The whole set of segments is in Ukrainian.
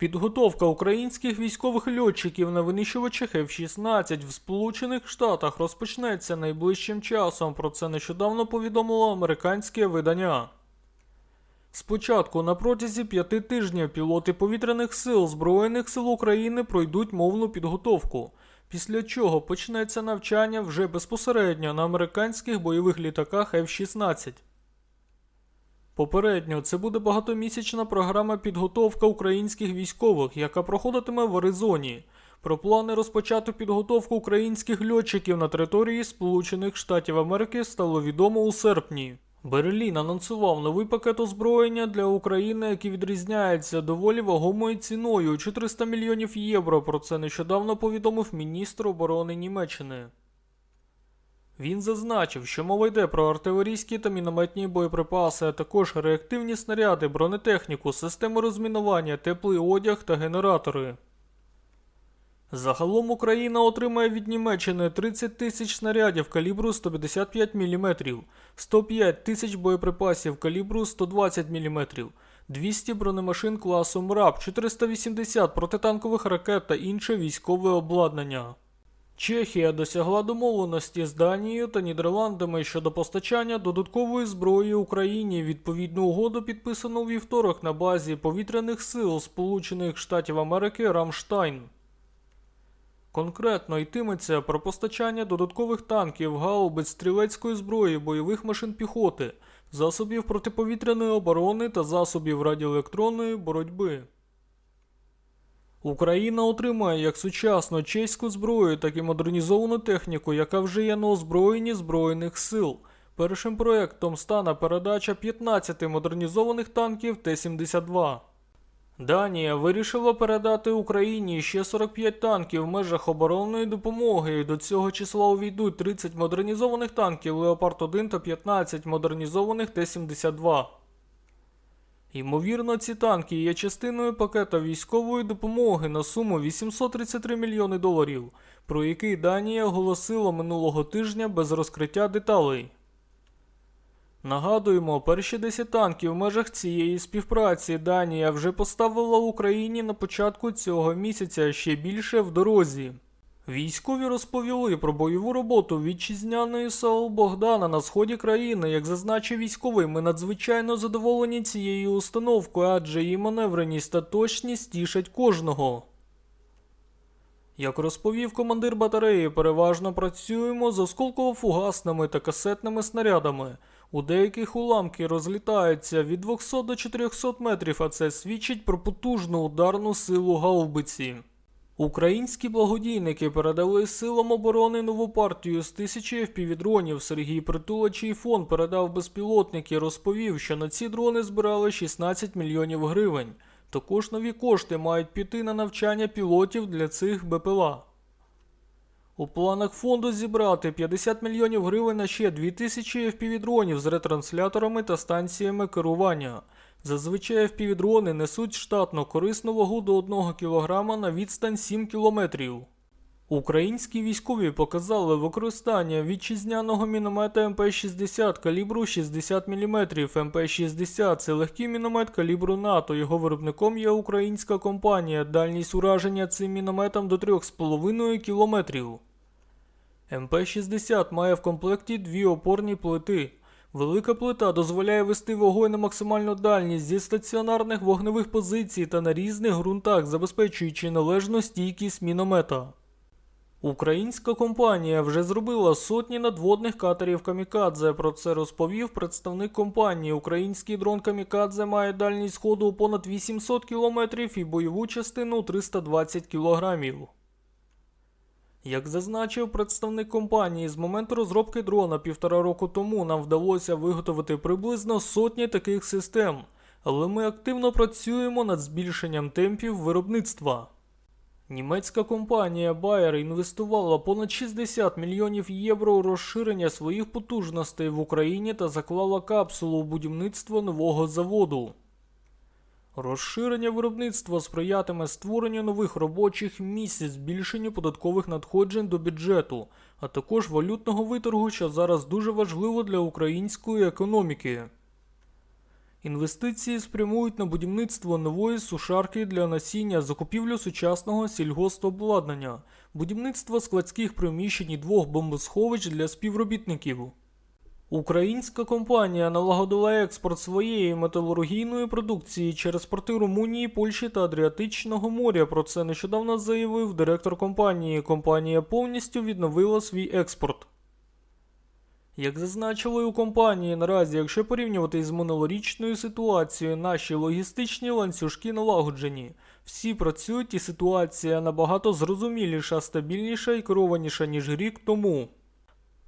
Підготовка українських військових льотчиків на винищувачах F-16 в Сполучених Штатах розпочнеться найближчим часом. Про це нещодавно повідомило американське видання. Спочатку на протязі п'яти тижнів пілоти повітряних сил Збройних сил України пройдуть мовну підготовку, після чого почнеться навчання вже безпосередньо на американських бойових літаках F-16. Попередньо це буде багатомісячна програма підготовка українських військових, яка проходитиме в Аризоні. Про плани розпочати підготовку українських льотчиків на території Сполучених Штатів Америки стало відомо у серпні. Берлін анонсував новий пакет озброєння для України, який відрізняється доволі вагомою ціною 400 мільйонів євро. Про це нещодавно повідомив міністр оборони Німеччини. Він зазначив, що мова йде про артилерійські та мінометні боєприпаси, а також реактивні снаряди, бронетехніку, системи розмінування, теплий одяг та генератори. Загалом Україна отримає від Німеччини 30 тисяч снарядів калібру 155 мм, 105 тисяч боєприпасів калібру 120 мм, 200 бронемашин класу МРАП, 480 протитанкових ракет та інше військове обладнання. Чехія досягла домовленості з Данією та Нідерландами щодо постачання додаткової зброї Україні. Відповідну угоду підписано у вівторок на базі повітряних сил Сполучених Штатів Америки Рамштайн. Конкретно йтиметься про постачання додаткових танків, гаубиць, стрілецької зброї, бойових машин піхоти, засобів протиповітряної оборони та засобів радіоелектронної боротьби. Україна отримає як сучасну чеську зброю, так і модернізовану техніку, яка вже є на озброєнні Збройних сил. Першим проєктом стане передача 15 модернізованих танків Т-72. Данія вирішила передати Україні ще 45 танків в межах оборонної допомоги. До цього числа увійдуть 30 модернізованих танків Леопард 1 та 15 модернізованих Т-72. Ймовірно, ці танки є частиною пакета військової допомоги на суму 833 мільйони доларів, про який Данія оголосила минулого тижня без розкриття деталей. Нагадуємо, перші 10 танків в межах цієї співпраці Данія вже поставила Україні на початку цього місяця ще більше в дорозі. Військові розповіли про бойову роботу вітчизняної САУ Богдана на сході країни. Як зазначив військовий, ми надзвичайно задоволені цією установкою, адже її маневреність та точність тішать кожного. Як розповів командир батареї, переважно працюємо з осколково-фугасними та касетними снарядами. У деяких уламки розлітаються від 200 до 400 метрів, а це свідчить про потужну ударну силу гаубиці. Українські благодійники передали силам оборони нову партію з тисячі FPV-дронів. Сергій Притулачий фонд передав безпілотники. Розповів, що на ці дрони збирали 16 мільйонів гривень. Також нові кошти мають піти на навчання пілотів для цих БПЛА. У планах фонду зібрати 50 мільйонів гривень на ще 2000 FPV-дронів з ретрансляторами та станціями керування. Зазвичай FPV-дрони несуть штатно корисну вагу до 1 кг на відстань 7 км. Українські військові показали використання вітчизняного міномета МП-60 калібру 60 мм. МП-60 це легкий міномет калібру НАТО. Його виробником є українська компанія. Дальність ураження цим мінометом до 3,5 км. МП-60 має в комплекті дві опорні плити. Велика плита дозволяє вести вогонь на максимальну дальність зі стаціонарних вогневих позицій та на різних ґрунтах, забезпечуючи належну стійкість міномета. Українська компанія вже зробила сотні надводних катерів Камікадзе. Про це розповів представник компанії. Український дрон Камікадзе має дальність ходу понад 800 км і бойову частину 320 кг. Як зазначив представник компанії, з моменту розробки дрона півтора року тому нам вдалося виготовити приблизно сотні таких систем, але ми активно працюємо над збільшенням темпів виробництва. Німецька компанія Bayer інвестувала понад 60 мільйонів євро у розширення своїх потужностей в Україні та заклала капсулу у будівництво нового заводу. Розширення виробництва сприятиме створенню нових робочих місць, збільшенню податкових надходжень до бюджету, а також валютного виторгу, що зараз дуже важливо для української економіки. Інвестиції спрямують на будівництво нової сушарки для насіння, закупівлю сучасного сільгоспобладнання, будівництво складських приміщень і двох бомбосховищ для співробітників. Українська компанія налагодила експорт своєї металургійної продукції через порти Румунії, Польщі та Адріатичного моря. Про це нещодавно заявив директор компанії. Компанія повністю відновила свій експорт. Як зазначили у компанії, наразі, якщо порівнювати із минулорічною ситуацією, наші логістичні ланцюжки налагоджені. Всі працюють і ситуація набагато зрозуміліша, стабільніша і керованіша, ніж рік тому.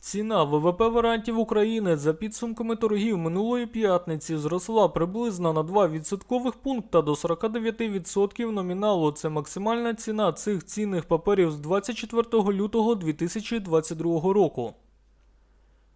Ціна ВВП варіантів України за підсумками торгів минулої п'ятниці зросла приблизно на 2 відсоткових пункта до 49% номіналу. Це максимальна ціна цих цінних паперів з 24 лютого 2022 року.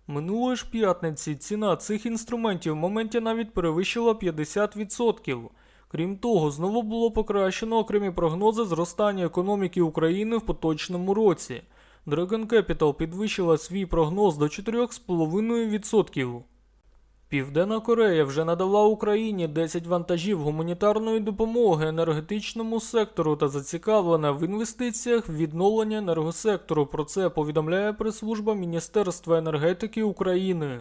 Минулої ж п'ятниці ціна цих інструментів в моменті навіть перевищила 50%. Крім того, знову було покращено окремі прогнози зростання економіки України в поточному році. Dragon Capital підвищила свій прогноз до 4,5%. Південна Корея вже надала Україні 10 вантажів гуманітарної допомоги енергетичному сектору та зацікавлена в інвестиціях в відновлення енергосектору. Про це повідомляє прес-служба Міністерства енергетики України.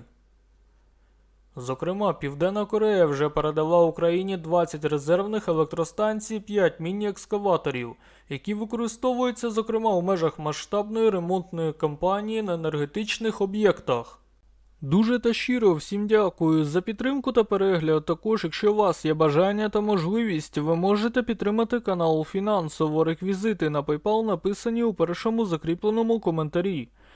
Зокрема, Південна Корея вже передала Україні 20 резервних електростанцій, 5 міні-екскаваторів, які використовуються, зокрема, у межах масштабної ремонтної кампанії на енергетичних об'єктах. Дуже та щиро всім дякую за підтримку та перегляд. Також, якщо у вас є бажання та можливість, ви можете підтримати канал фінансово. Реквізити на PayPal написані у першому закріпленому коментарі.